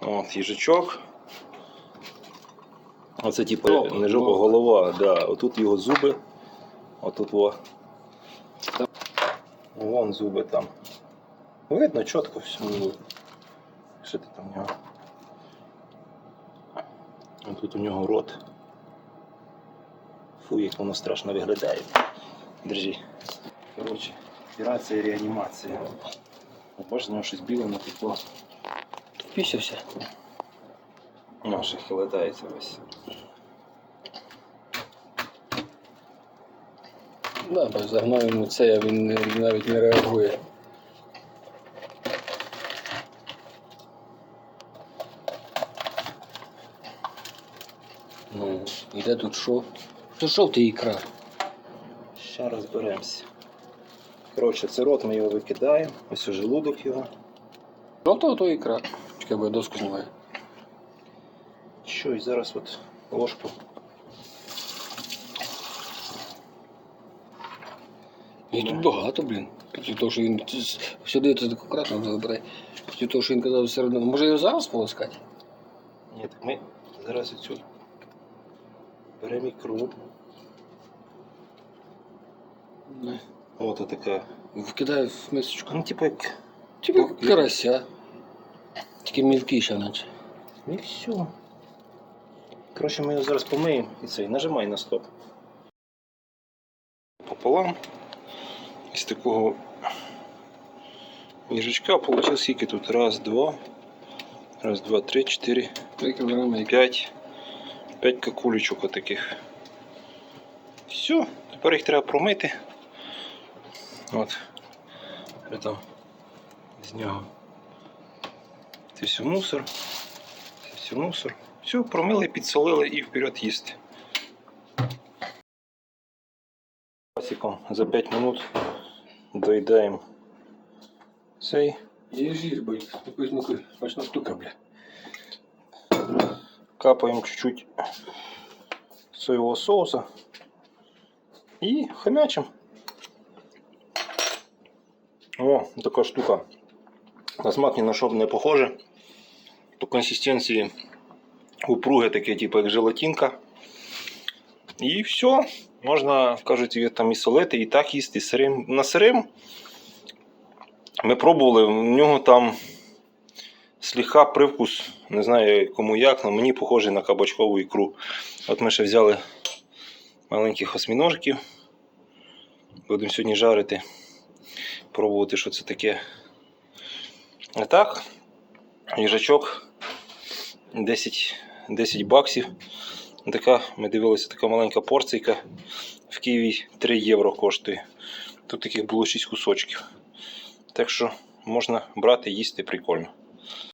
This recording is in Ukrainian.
От, їжачок. Оце типу Жопа, не жопа, голова. Да. Отут його зуби. Отут во. Вон зуби там. Видно чітко все. Що ти там в нього? А тут у нього рот. Фу, як воно страшно виглядає. Держи. Коротше, операція реанімація. Бачиш, з нього щось біле натекло. Впісявся. Наше хилитається весь. Да, бо загнав йому це, а він не- навіть не реагує. Ну, і де тут що? Це жовтий ікра. Ще розберемося. Коротше, це рот ми його викидаємо. Ось у желудок його. Жовтого то ікра. Чекай, бо я доску знімаю. Що, і зараз от ложку. І тут багато, блін. Після того, що він сюди це акуратно вибирай. Після того, що він казав середину. Може його зараз полоскати? Ні, так ми зараз оцю беремо ікру. Не. От така. Вкидаю в мисочку. Ну, типу як. Типу карася. Тільки мілкіша, наче. І все. Коротше, ми його зараз помиємо і цей. Нажимай на стоп. Пополам. Із такого їжачка получив скільки тут? Раз, два. Раз, два, три, чотири. П'ять. П'ять какулечок отаких. Все, тепер їх треба промити. От. Там з нього. Це все мусор. Це все мусор. Все, промили, підсолили і вперед їсти. Пасіком за 5 минут доїдаємо цей. Є жир, бо якусь ну, смачна штука, бля. капаємо чуть-чуть соєвого соуса і хомячим. О, така штука. На смак ні на що не похоже. По консистенції упруге таке, типу як желатинка. І все. Можна, кажуть, її там і солити, і так їсти, сирим. На сирим ми пробували, в нього там сліха привкус, не знаю кому як, але мені похожий на кабачкову ікру. От ми ще взяли маленьких осьміножків. Будемо сьогодні жарити, пробувати, що це таке. А так, їжачок 10, 10 баксів. Така, ми дивилися, така маленька порційка в Києві 3 євро коштує. Тут таких було 6 кусочків. Так що можна брати, їсти прикольно.